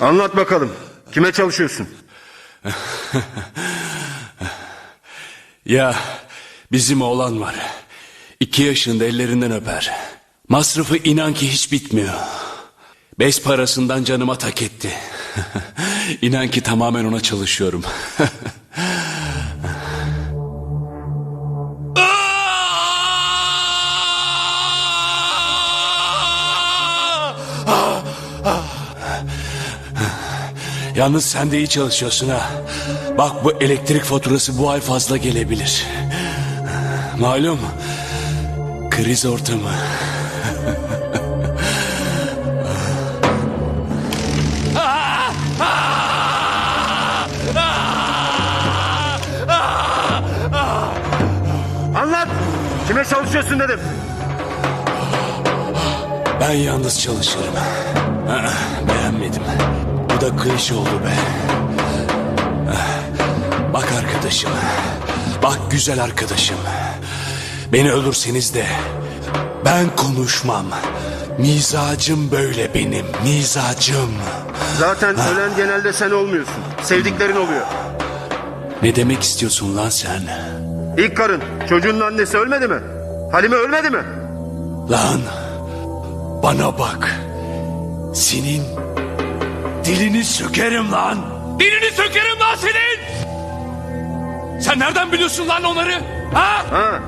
Anlat bakalım. Kime çalışıyorsun? Ya bizim oğlan var. İki yaşında ellerinden öper. Masrafı inan ki hiç bitmiyor. Beş parasından canıma tak etti. inan ki tamamen ona çalışıyorum. Yalnız sen de iyi çalışıyorsun ha. Bak bu elektrik faturası bu ay fazla gelebilir. Malum kriz ortamı. Anlat. Kime çalışıyorsun dedim. Ben yalnız çalışırım. Da klişe oldu be. Bak arkadaşım. Bak güzel arkadaşım. Beni öldürseniz de ben konuşmam. Mizacım böyle benim. Mizacım. Zaten ölen genelde sen olmuyorsun. Sevdiklerin oluyor. Ne demek istiyorsun lan sen? İlk karın çocuğunun annesi ölmedi mi? Halime ölmedi mi? Lan bana bak. Senin dilini sökerim lan. Dilini sökerim lan senin. Sen nereden biliyorsun lan onları? Ha? Ha,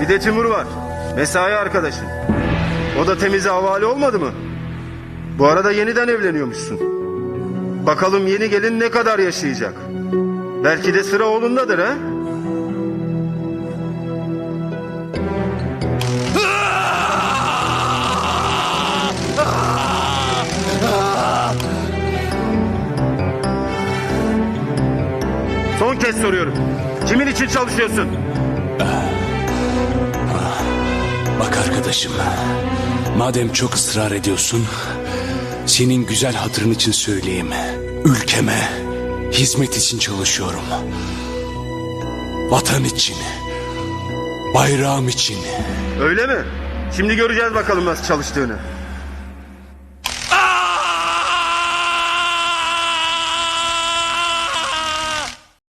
bir de Timur var. Mesai arkadaşın. O da temize havale olmadı mı? Bu arada yeniden evleniyormuşsun. Bakalım yeni gelin ne kadar yaşayacak? Belki de sıra oğlundadır ha? Son kez soruyorum. Kimin için çalışıyorsun? Bak arkadaşım. Madem çok ısrar ediyorsun. Senin güzel hatırın için söyleyeyim. Ülkeme hizmet için çalışıyorum. Vatan için. Bayrağım için. Öyle mi? Şimdi göreceğiz bakalım nasıl çalıştığını.